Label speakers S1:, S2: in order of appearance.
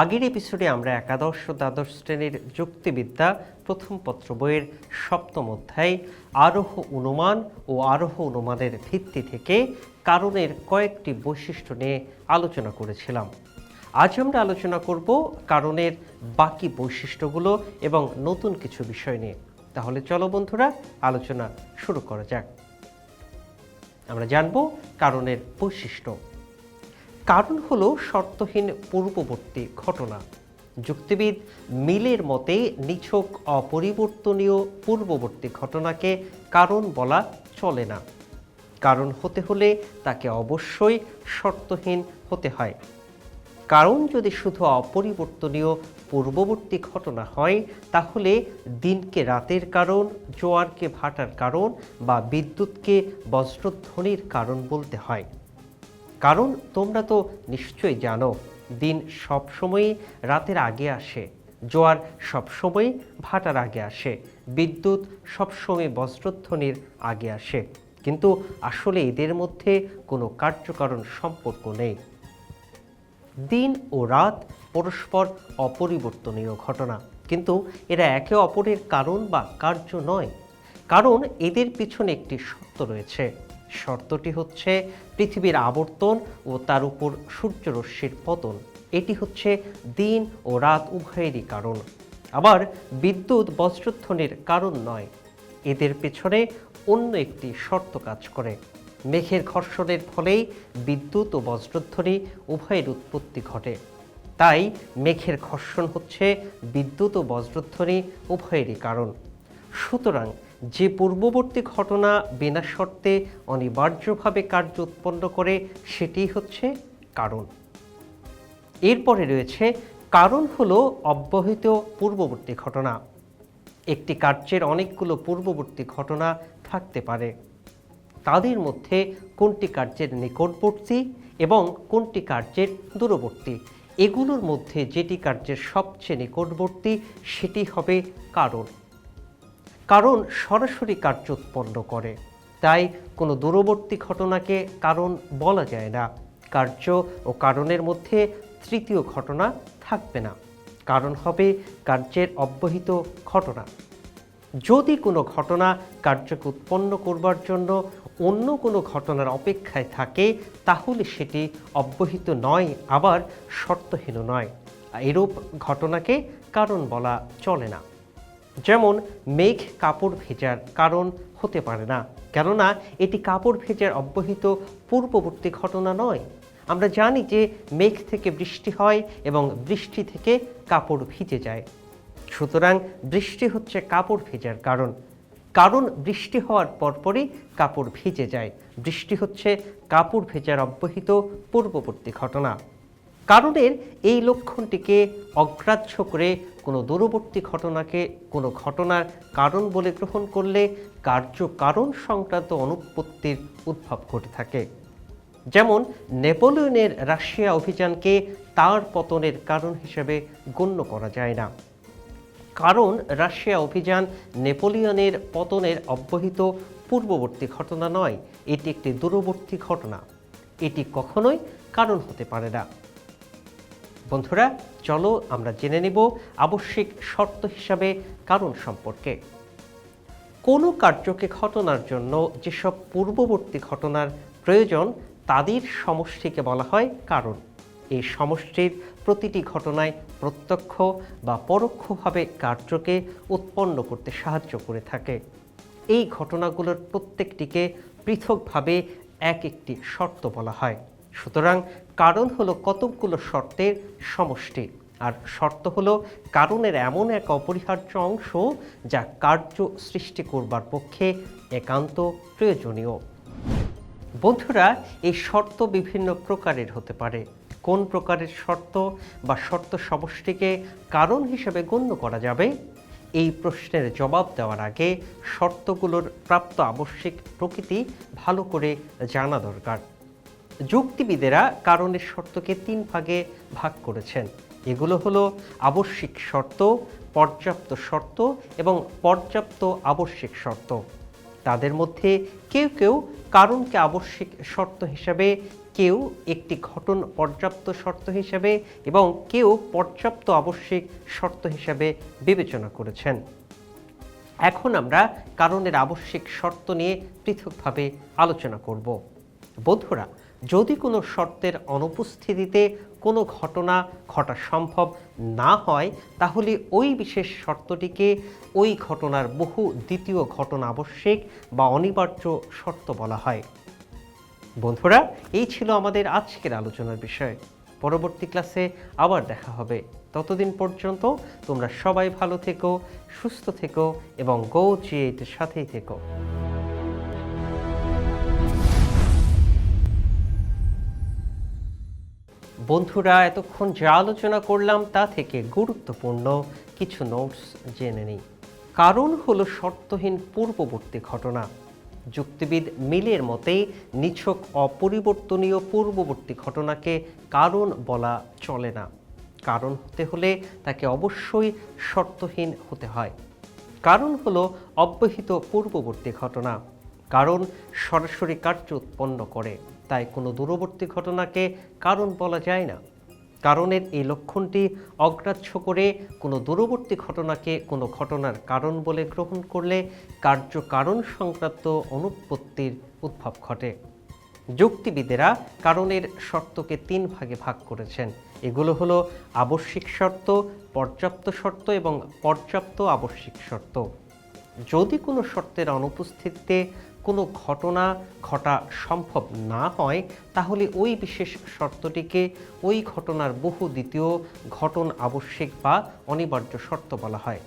S1: আগের এপিসোডে আমরা একাদশ ও দ্বাদশ শ্রেণির যুক্তিবিদ্যা প্রথম পত্র বইয়ের সপ্তম অধ্যায়, আরোহ অনুমান ও আরোহ অনুমানের ভিত্তি থেকে কারণের কয়েকটি বৈশিষ্ট্য নিয়ে আলোচনা করেছিলাম। আজ আমরা আলোচনা করব কারণের বাকি বৈশিষ্ট্যগুলো এবং নতুন কিছু বিষয় নিয়ে। তাহলে চলো বন্ধুরা, আলোচনা শুরু করা যাক। আমরা জানব কারণের বৈশিষ্ট্য। কারণ হলো শর্তহীন পূর্ববর্তী ঘটনা। যুক্তিবিদ মিলের মতে নিছক অপরিবর্তনীয় পূর্ববর্তী ঘটনাকে কারণ বলা চলে না। কারণ হতে হলে তাকে অবশ্যই শর্তহীন হতে হয়। কারণ যদি শুধু অপরিবর্তনীয় পূর্ববর্তী ঘটনা হয়, তাহলে দিনকে রাতের কারণ, জোয়ারকে ভাটার কারণ বা বিদ্যুৎকে বজ্রধ্বনির কারণ বলতে হয়। কারণ তোমরা তো নিশ্চয়ই জানো, দিন সবসময়ই রাতের আগে আসে, জোয়ার সবসময় ভাটার আগে আসে, বিদ্যুৎ সবসময় বজ্রধ্বনির আগে আসে। কিন্তু আসলে এদের মধ্যে কোনো কার্যকারণ সম্পর্ক নেই। দিন ও রাত পরস্পর অপরিবর্তনীয় ঘটনা, কিন্তু এরা একে অপরের কারণ বা কার্য নয়, কারণ এদের পিছনে একটি শর্ত রয়েছে। শর্তটি হচ্ছে পৃথিবীর আবর্তন ও তার উপর সূর্যরশ্মির পতন। এটি হচ্ছে দিন ও রাত উভয়েরই কারণ। আবার বিদ্যুৎ বজ্রধ্বনির কারণ নয়। এদের পেছনে অন্য একটি শর্ত কাজ করে। মেঘের ঘর্ষণের ফলেই বিদ্যুৎ ও বজ্রধ্বনি উভয়ের উৎপত্তি ঘটে। তাই মেঘের ঘর্ষণ হচ্ছে বিদ্যুৎ ও বজ্রধ্বনি উভয়েরই কারণ। সুতরাং যে পূর্ববর্তী ঘটনা বিনা শর্তে অনিবার্যভাবে কার্য উৎপন্ন করে সেটি হচ্ছে কারণ। এরপরে রয়েছে, কারণ হলো অব্যবহিত পূর্ববর্তী ঘটনা। একটি কার্যের অনেকগুলো পূর্ববর্তী ঘটনা থাকতে পারে। তাদের মধ্যে কোনটি কার্যের নিকটবর্তী এবং কোনটি কার্যের দূরবর্তী? এগুলোর মধ্যে যেটি কার্যের সবচেয়ে নিকটবর্তী, সেটি হবে কারণ। কারণ সরাসরি কার্য উৎপন্ন করে। তাই কোনো দূরবর্তী ঘটনাকে কারণ বলা যায় না। কার্য ও কারণের মধ্যে তৃতীয় ঘটনা থাকবে না। কারণ হবে কার্যের অব্যহিত ঘটনা। যদি কোনো ঘটনা কার্যকে উৎপন্ন করবার জন্য অন্য কোনো ঘটনার অপেক্ষায় থাকে, তাহলে সেটি অব্যহিত নয়, আবার শর্তহীন নয়। এরূপ ঘটনাকে কারণ বলা চলে না। যেমন মেঘ কাপড় ভেজার কারণ হতে পারে না। কেননা এটি কাপড় ভেজার অব্যহিত পূর্ববর্তী ঘটনা নয়। আমরা জানি যে মেঘ থেকে বৃষ্টি হয় এবং বৃষ্টি থেকে কাপড় ভিজে যায়। সুতরাং বৃষ্টি হচ্ছে কাপড় ভেজার কারণ। কারণ বৃষ্টি হওয়ার পরপরই কাপড় ভিজে যায়। বৃষ্টি হচ্ছে কাপড় ভেজার অব্যহিত পূর্ববর্তী ঘটনা। কারণের এই লক্ষণটিকে অগ্রাহ্য করে কোনো দূরবর্তী ঘটনাকে কোনো ঘটনার কারণ বলে গ্রহণ করলে কার্য কারণ সংক্রান্ত অনুপত্তির উদ্ভব ঘটে থাকে। যেমন, নেপোলিয়নের রাশিয়া অভিযানকে তার পতনের কারণ হিসেবে গণ্য করা যায় না। কারণ, রাশিয়া অভিযান নেপোলিয়নের পতনের অব্যহিত পূর্ববর্তী ঘটনা নয়, এটি একটি দূরবর্তী ঘটনা। এটি কখনোই কারণ হতে পারে না। বন্ধুরা, চলো আমরা জেনে নেব আবশ্যিক শর্ত হিসাবে কারণ সম্পর্কে। কোনো কার্যকে ঘটনার জন্য যেসব পূর্ববর্তী ঘটনার প্রয়োজন, তাদের সমষ্টিকে বলা হয় কারণ। এই সমষ্টির প্রতিটি ঘটনায় প্রত্যক্ষ বা পরোক্ষভাবে কার্যকে উৎপন্ন করতে সাহায্য করে থাকে। এই ঘটনাগুলোর প্রত্যেকটিকে পৃথকভাবে এক একটি শর্ত বলা হয়। সুতরাং কারণ হলো কতকগুলো শর্তের সমষ্টি। আর শর্ত হলো কারণের এমন এক অপরিহার্য অংশ যা কার্য সৃষ্টি করবার পক্ষে একান্ত প্রয়োজনীয়। বন্ধুরা, এই শর্ত বিভিন্ন প্রকারের হতে পারে। কোন প্রকারের শর্ত বা শর্ত সমষ্টিকে কারণ হিসেবে গণ্য করা যাবে? এই প্রশ্নের জবাব দেওয়ার আগে শর্তগুলোর প্রাপ্ত আবশ্যিক প্রকৃতি ভালো করে জানা দরকার। যুক্তিবিদেরা কারণের শর্তকে তিন ভাগে ভাগ করেছেন। এগুলো হলো আবশ্যিক শর্ত, পর্যাপ্ত শর্ত এবং পর্যাপ্ত আবশ্যিক শর্ত। তাদের মধ্যে কেউ কেউ কারণকে আবশ্যিক শর্ত হিসাবে, কেউ একটি ঘটন পর্যাপ্ত শর্ত হিসাবে এবং কেউ পর্যাপ্ত আবশ্যিক শর্ত হিসাবে বিবেচনা করেছেন। এখন আমরা কারণের আবশ্যিক শর্ত নিয়ে পৃথকভাবে আলোচনা করব। বন্ধুরা যদি কোনো শর্তের অনুপস্থিতিতে কোনো ঘটনা ঘটা সম্ভব না হয়, তাহলে ওই বিশেষ শর্তটিকে ওই ঘটনার বহু দ্বিতীয় ঘটনা আবশ্যিক বা অনিবার্য শর্ত বলা হয়। বন্ধুরা, এই ছিল আমাদের আজকের আলোচনার বিষয়। পরবর্তী ক্লাসে আবার দেখা হবে। ততদিন পর্যন্ত তোমরা সবাই ভালো থেকো, সুস্থ থেকো এবং গো জিএইটের সাথেই থেকো। বন্ধুরা, এতক্ষণ যা আলোচনা করলাম তা থেকে গুরুত্বপূর্ণ কিছু নোটস জেনে নিই। কারণ হলো শর্তহীন পূর্ববর্তী ঘটনা। যুক্তিবিদ মিলের মতে, নিছক অপরিবর্তনীয় পূর্ববর্তী ঘটনাকে কারণ বলা চলে না। কারণ হতে হলে তাকে অবশ্যই শর্তহীন হতে হয়। কারণ হলো অব্যহিত পূর্ববর্তী ঘটনা। কারণ সরাসরি কার্য উৎপন্ন করে, তাই কোনো দূরবর্তী ঘটনাকে কারণ বলা যায় না। কারণের এই লক্ষণটি অগ্রাহ্য করে কোনো দূরবর্তী ঘটনাকে কোনো ঘটনার কারণ বলে গ্রহণ করলে কার্য কারণ সংক্রান্ত অনুৎপত্তির উদ্ভব ঘটে। যুক্তিবিদেরা কারণের শর্তকে তিন ভাগে ভাগ করেছেন। এগুলো হলো আবশ্যিক শর্ত, পর্যাপ্ত শর্ত এবং পর্যাপ্ত আবশ্যিক শর্ত। যদি কোনো শর্তের অনুপস্থিতিতে কোনো ঘটনা ঘটা সম্ভব না হয়, তাহলে ওই বিশেষ শর্তটিকে ওই ঘটনার বহু দ্বিতীয় ঘটন আবশ্যিক বা অনিবার্য শর্ত বলা হয়।